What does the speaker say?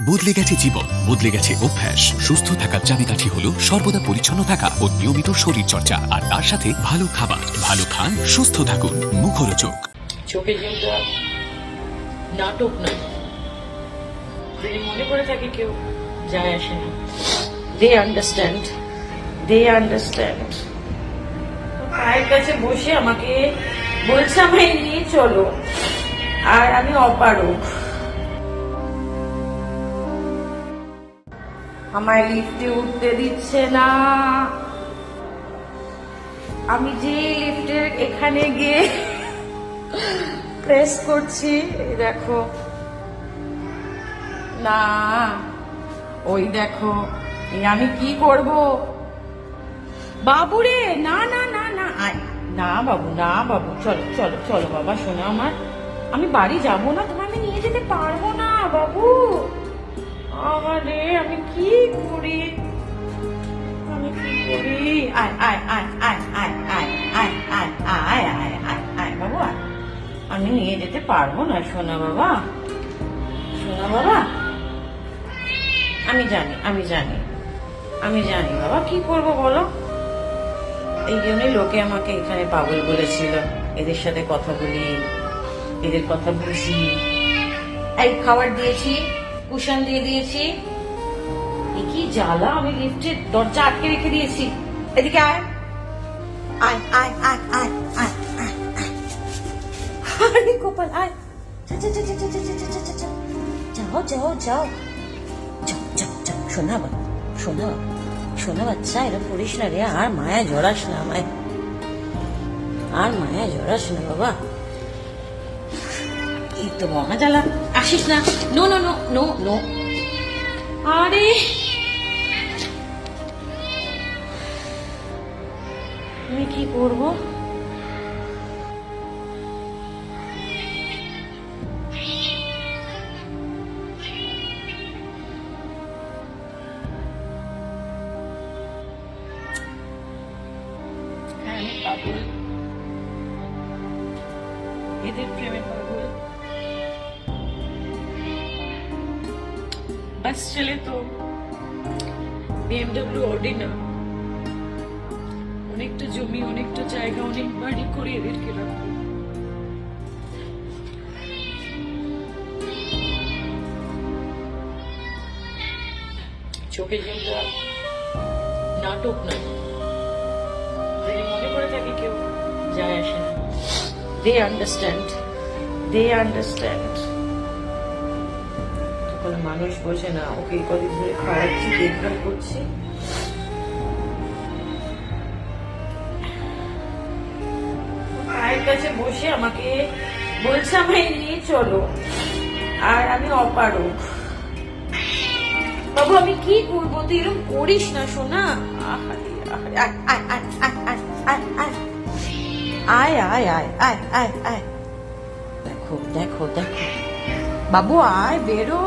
বদলে গেছে জীবন, বদলে গেছে অভ্যাস। সুস্থ থাকার চাবিকাঠি হলো সর্বদা পরিচ্ছন্ন থাকা ও নিয়মিত শরীর চর্চা আর তার সাথে ভালো খাবার। ভালো খান, সুস্থ থাকুন। মুখরোচক। নাটক যদি মনে করে থাকে কেউ, যায় আসে না। দে আন্ডারস্ট্যান্ড দে আন্ডারস্ট্যান্ড পায়ের কাছে বসে আমাকে বলছে, আমায় নিয়ে চলো। আর আমি অপারক আমায় লিফটে উঠতে দিচ্ছে না। আমি যে লিফটের এখানে গিয়ে প্রেস করছি দেখো। না, ওই দেখো আমি কি করব? বাবুরে, না না না না না বাবু না বাবু, চলো চলো চলো বাবা, শোনো আমার। আমি বাড়ি যাব না তোমার আমি নিয়ে যেতে পারব না, বাবু। আরে আমি কি করি আমি কি করি আয় আয় আয় আয় আয় আয় আয় আয় আয় আয় আয় বাবু আমি নিয়ে যেতে পারব না সোনা বাবা সোনা বাবা আমি জানি আমি জানি আমি জানি বাবা কি করব বলো এই জন্যই লোকে আমাকে এখানে পাগল বলেছিল এদের সাথে কথা বলি এদের কথা বুঝি এই খাবার দিয়েছি কুশন দিয়ে দিয়েছি কি জ্বালা আমি লিফটের দরজা আটকে রেখে দিয়েছি এদিকে আয় আয় আয় আয় আয় আয় আরে গোপাল আয় যাও শোনা শোনা শোনা বাচ্চা না রে আর মায়া জড়াস না আমায় আর মায়া জড়াস না বাবা তো মহা জ্বালা। আসিস না। No no no no no. আরে। আমি কি করব? হ্যাঁ এদের প্রেমে পাগল। বাস চলে তো। বিএমডব্লিউ অডি না অনেকটা জমি, অনেকটা জায়গা, অনেক বাড়ি করে এদেরকে রাখব। চোখে নাটক না। যদি মনে করে থাকে কেউ, যায় আসে না। দে আন্ডারস্ট্যান্ড দে আন্ডারস্ট্যান্ড মানুষ বোঝে না, ওকে কদিন ধরে খাওয়াচ্ছি, দেখভাল করছি। কাছে বসে আমাকে বলছে, আমায় নিয়ে চলো। আর আমি অপারক বাবু, আমি কি করব? তুই এরকম করিস না শোনা। আয় আয় আয় আয় আয় আয়। দেখো দেখো দেখো। বাবু আয় বেরো